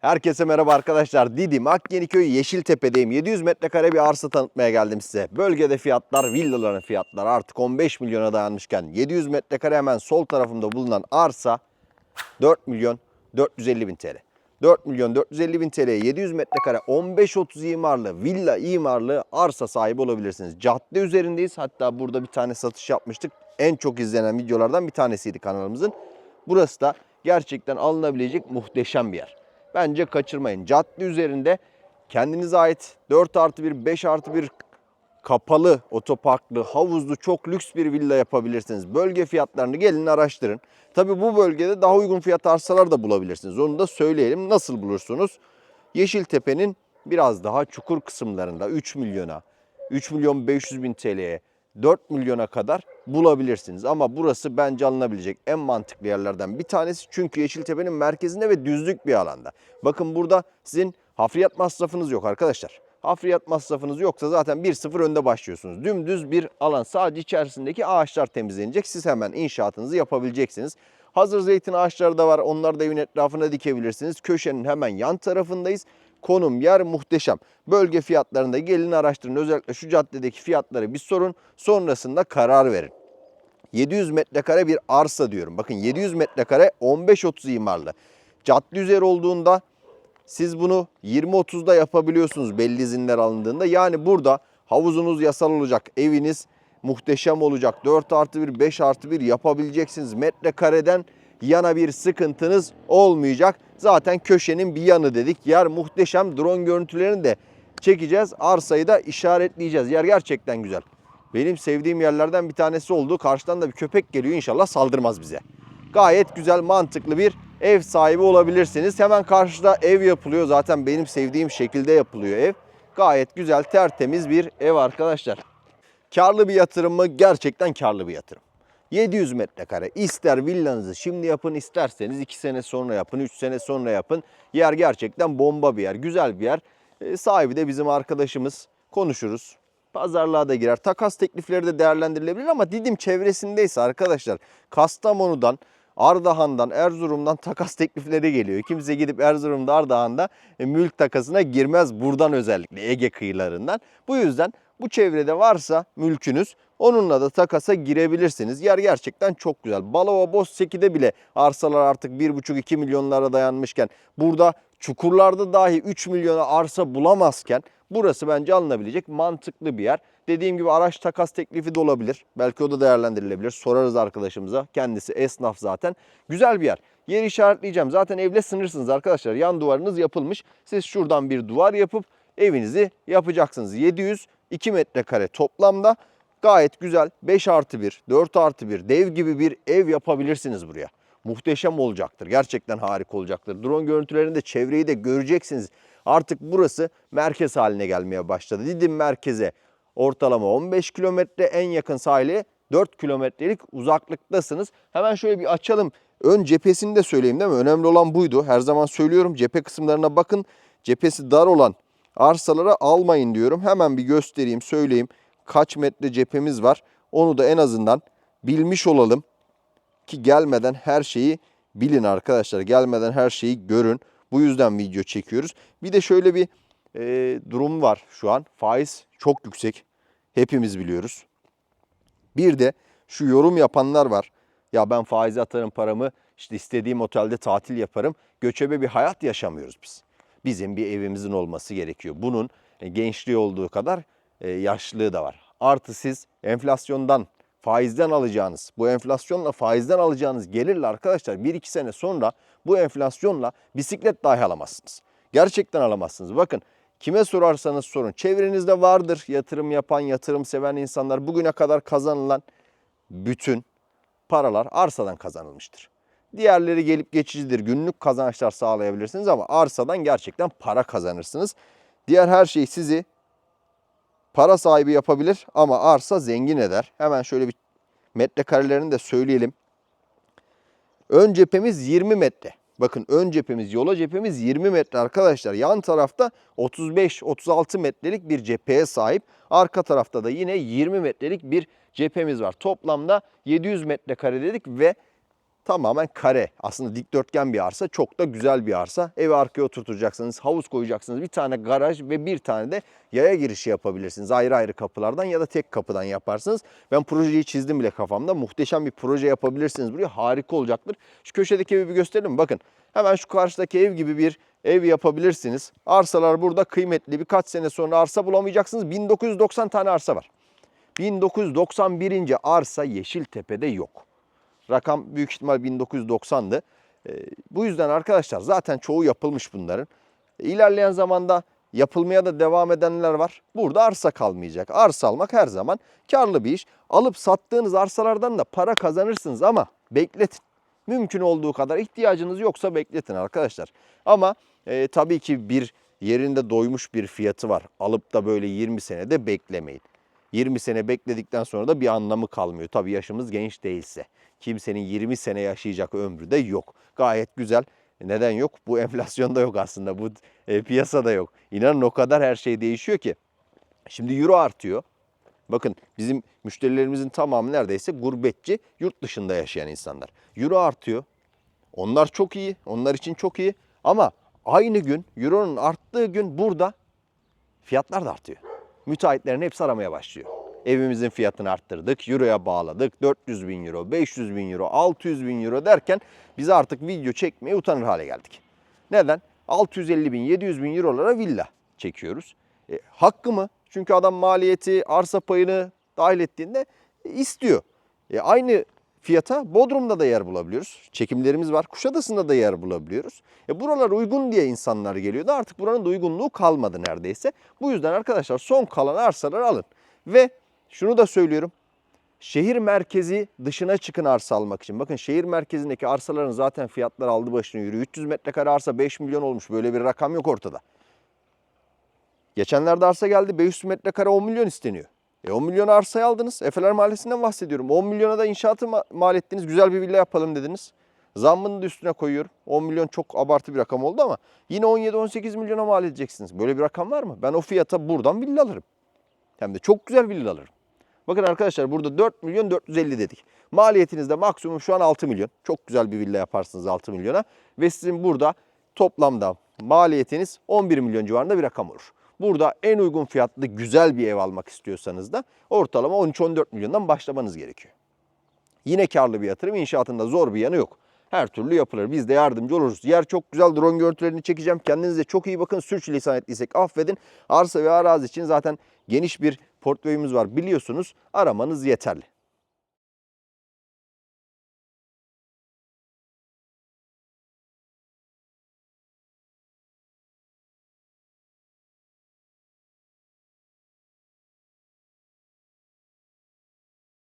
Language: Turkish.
Herkese merhaba arkadaşlar. Didim Akyeniköy Yeşiltepe'deyim. 700 metrekare bir arsa tanıtmaya geldim size. Bölgede fiyatlar, villaların fiyatları artık 15 milyona dayanmışken 700 metrekare hemen sol tarafımda bulunan arsa 4 milyon 450 bin TL. 4 milyon 450 bin TL'ye 700 metrekare 15-30 imarlı villa imarlı arsa sahibi olabilirsiniz. Cadde üzerindeyiz. Hatta burada bir tane satış yapmıştık. En çok izlenen videolardan bir tanesiydi kanalımızın. Burası da gerçekten alınabilecek muhteşem bir yer. Bence kaçırmayın. Cadde üzerinde kendinize ait 4 artı 1, 5 artı 1 kapalı, otoparklı, havuzlu çok lüks bir villa yapabilirsiniz. Bölge fiyatlarını gelin araştırın. Tabi bu bölgede daha uygun fiyat arsalar da bulabilirsiniz. Onu da söyleyelim. Nasıl bulursunuz? Yeşiltepe'nin biraz daha çukur kısımlarında 3 milyona, 3 milyon 500 bin TL'ye, 4 milyona kadar bulabilirsiniz. Ama burası bence alınabilecek en mantıklı yerlerden bir tanesi. Çünkü Yeşiltepe'nin merkezinde ve düzlük bir alanda. Bakın burada sizin hafriyat masrafınız yok arkadaşlar. Hafriyat masrafınız yoksa zaten 1-0 önde başlıyorsunuz. Dümdüz bir alan. Sadece içerisindeki ağaçlar temizlenecek. Siz hemen inşaatınızı yapabileceksiniz. Hazır zeytin ağaçları da var. Onları da evin etrafına dikebilirsiniz. Köşenin hemen yan tarafındayız. Konum, yer muhteşem. Bölge fiyatlarında gelin araştırın. Özellikle şu caddedeki fiyatları bir sorun. Sonrasında karar verin. 700 metrekare bir arsa diyorum. Bakın 700 metrekare 15-30 imarlı. Cadde üzeri olduğunda siz bunu 20-30'da yapabiliyorsunuz belli izinler alındığında. Yani burada havuzunuz yasal olacak, eviniz muhteşem olacak. 4 artı 1, 5 artı 1 yapabileceksiniz. Metrekareden yana bir sıkıntınız olmayacak. Zaten köşenin bir yanı dedik. Yer muhteşem. Drone görüntülerini de çekeceğiz. Arsayı da işaretleyeceğiz. Yer gerçekten güzel. Benim sevdiğim yerlerden bir tanesi oldu. Karşıdan da bir köpek geliyor. İnşallah saldırmaz bize. Gayet güzel, mantıklı bir ev sahibi olabilirsiniz. Hemen karşıda ev yapılıyor. Zaten benim sevdiğim şekilde yapılıyor ev. Gayet güzel, tertemiz bir ev arkadaşlar. Karlı bir yatırım mı? Gerçekten karlı bir yatırım. 700 metrekare. İster villanızı şimdi yapın, isterseniz 2 sene sonra yapın, 3 sene sonra yapın. Yer gerçekten bomba bir yer, güzel bir yer. E, sahibi de bizim arkadaşımız. Konuşuruz. Pazarlığa da girer. Takas teklifleri de değerlendirilebilir ama Didim çevresindeyse arkadaşlar Kastamonu'dan, Ardahan'dan, Erzurum'dan takas teklifleri geliyor. Kimse gidip Erzurum'da, Ardahan'da e, mülk takasına girmez buradan özellikle Ege kıyılarından. Bu yüzden bu çevrede varsa mülkünüz onunla da takasa girebilirsiniz. Yer gerçekten çok güzel. Balova Bozseki'de bile arsalar artık 1,5-2 milyonlara dayanmışken burada çukurlarda dahi 3 milyona arsa bulamazken burası bence alınabilecek mantıklı bir yer. Dediğim gibi araç takas teklifi de olabilir. Belki o da değerlendirilebilir. Sorarız arkadaşımıza. Kendisi esnaf zaten. Güzel bir yer. Yeri işaretleyeceğim. Zaten evle sınırsınız arkadaşlar. Yan duvarınız yapılmış. Siz şuradan bir duvar yapıp evinizi yapacaksınız. 702 metrekare toplamda gayet güzel 5 artı 1, 4 artı 1 dev gibi bir ev yapabilirsiniz buraya. Muhteşem olacaktır. Gerçekten harika olacaktır. Drone görüntülerinde çevreyi de göreceksiniz. Artık burası merkez haline gelmeye başladı. Didim merkeze ortalama 15 kilometre en yakın sahile 4 kilometrelik uzaklıktasınız. Hemen şöyle bir açalım. Ön cephesini de söyleyeyim değil mi? Önemli olan buydu. Her zaman söylüyorum cephe kısımlarına bakın. Cephesi dar olan arsalara almayın diyorum. Hemen bir göstereyim, söyleyeyim. Kaç metre cephemiz var. Onu da en azından bilmiş olalım ki gelmeden her şeyi bilin arkadaşlar. Gelmeden her şeyi görün. Bu yüzden video çekiyoruz. Bir de şöyle bir e, durum var şu an. Faiz çok yüksek. Hepimiz biliyoruz. Bir de şu yorum yapanlar var. Ya ben faize atarım paramı, işte istediğim otelde tatil yaparım. Göçebe bir hayat yaşamıyoruz biz. Bizim bir evimizin olması gerekiyor. Bunun gençliği olduğu kadar yaşlılığı da var. Artı siz enflasyondan, faizden alacağınız, bu enflasyonla faizden alacağınız gelirle arkadaşlar 1-2 sene sonra bu enflasyonla bisiklet dahi alamazsınız. Gerçekten alamazsınız. Bakın kime sorarsanız sorun. Çevrenizde vardır yatırım yapan, yatırım seven insanlar. Bugüne kadar kazanılan bütün paralar arsadan kazanılmıştır. Diğerleri gelip geçicidir. Günlük kazançlar sağlayabilirsiniz ama arsadan gerçekten para kazanırsınız. Diğer her şey sizi para sahibi yapabilir ama arsa zengin eder. Hemen şöyle bir metrekarelerini de söyleyelim. Ön cephemiz 20 metre. Bakın ön cephemiz, yola cephemiz 20 metre arkadaşlar. Yan tarafta 35-36 metrelik bir cepheye sahip. Arka tarafta da yine 20 metrelik bir cephemiz var. Toplamda 700 metrekare dedik ve tamamen kare. Aslında dikdörtgen bir arsa. Çok da güzel bir arsa. Evi arkaya oturtacaksınız. Havuz koyacaksınız. Bir tane garaj ve bir tane de yaya girişi yapabilirsiniz. Ayrı ayrı kapılardan ya da tek kapıdan yaparsınız. Ben projeyi çizdim bile kafamda. Muhteşem bir proje yapabilirsiniz buraya. Harika olacaktır. Şu köşedeki evi bir gösterelim? Bakın hemen şu karşıdaki ev gibi bir ev yapabilirsiniz. Arsalar burada kıymetli. Birkaç sene sonra arsa bulamayacaksınız. 1990 tane arsa var. 1991. arsa Yeşiltepe'de yok. Rakam büyük ihtimal 1990'dı. Ee, bu yüzden arkadaşlar zaten çoğu yapılmış bunların. İlerleyen zamanda yapılmaya da devam edenler var. Burada arsa kalmayacak. Arsa almak her zaman karlı bir iş. Alıp sattığınız arsalardan da para kazanırsınız ama bekletin. Mümkün olduğu kadar ihtiyacınız yoksa bekletin arkadaşlar. Ama e, tabii ki bir yerinde doymuş bir fiyatı var. Alıp da böyle 20 senede beklemeyin. 20 sene bekledikten sonra da bir anlamı kalmıyor. Tabii yaşımız genç değilse. Kimsenin 20 sene yaşayacak ömrü de yok. Gayet güzel. Neden yok? Bu enflasyonda yok aslında. Bu e, piyasada yok. İnanın o kadar her şey değişiyor ki. Şimdi euro artıyor. Bakın bizim müşterilerimizin tamamı neredeyse gurbetçi, yurt dışında yaşayan insanlar. Euro artıyor. Onlar çok iyi, onlar için çok iyi. Ama aynı gün, euronun arttığı gün burada fiyatlar da artıyor. Müteahhitlerin hepsi aramaya başlıyor. Evimizin fiyatını arttırdık, euroya bağladık. 400 bin euro, 500 bin euro, 600 bin euro derken biz artık video çekmeye utanır hale geldik. Neden? 650 bin, 700 bin eurolara villa çekiyoruz. E, hakkı mı? Çünkü adam maliyeti, arsa payını dahil ettiğinde istiyor. E, aynı fiyata Bodrum'da da yer bulabiliyoruz. Çekimlerimiz var. Kuşadası'nda da yer bulabiliyoruz. E, buralar uygun diye insanlar geliyordu. Artık buranın da uygunluğu kalmadı neredeyse. Bu yüzden arkadaşlar son kalan arsaları alın. Ve şunu da söylüyorum. Şehir merkezi dışına çıkın arsa almak için. Bakın şehir merkezindeki arsaların zaten fiyatları aldı başını yürüyor. 300 metrekare arsa 5 milyon olmuş. Böyle bir rakam yok ortada. Geçenlerde arsa geldi 500 metrekare 10 milyon isteniyor. E 10 milyon arsayı aldınız. Efeler Mahallesi'nden bahsediyorum. 10 milyona da inşaatı ma- mal ettiniz. Güzel bir villa yapalım dediniz. Zammını da üstüne koyuyorum. 10 milyon çok abartı bir rakam oldu ama yine 17-18 milyona mal edeceksiniz. Böyle bir rakam var mı? Ben o fiyata buradan villa alırım. Hem de çok güzel villa alırım. Bakın arkadaşlar burada 4 milyon 450 dedik. Maliyetinizde maksimum şu an 6 milyon. Çok güzel bir villa yaparsınız 6 milyona. Ve sizin burada toplamda maliyetiniz 11 milyon civarında bir rakam olur. Burada en uygun fiyatlı güzel bir ev almak istiyorsanız da ortalama 13-14 milyondan başlamanız gerekiyor. Yine karlı bir yatırım inşaatında zor bir yanı yok. Her türlü yapılır. Biz de yardımcı oluruz. Yer çok güzel. Drone görüntülerini çekeceğim. Kendinize çok iyi bakın. Sürçülisan ettiysek affedin. Arsa ve arazi için zaten geniş bir portföyümüz var biliyorsunuz. Aramanız yeterli.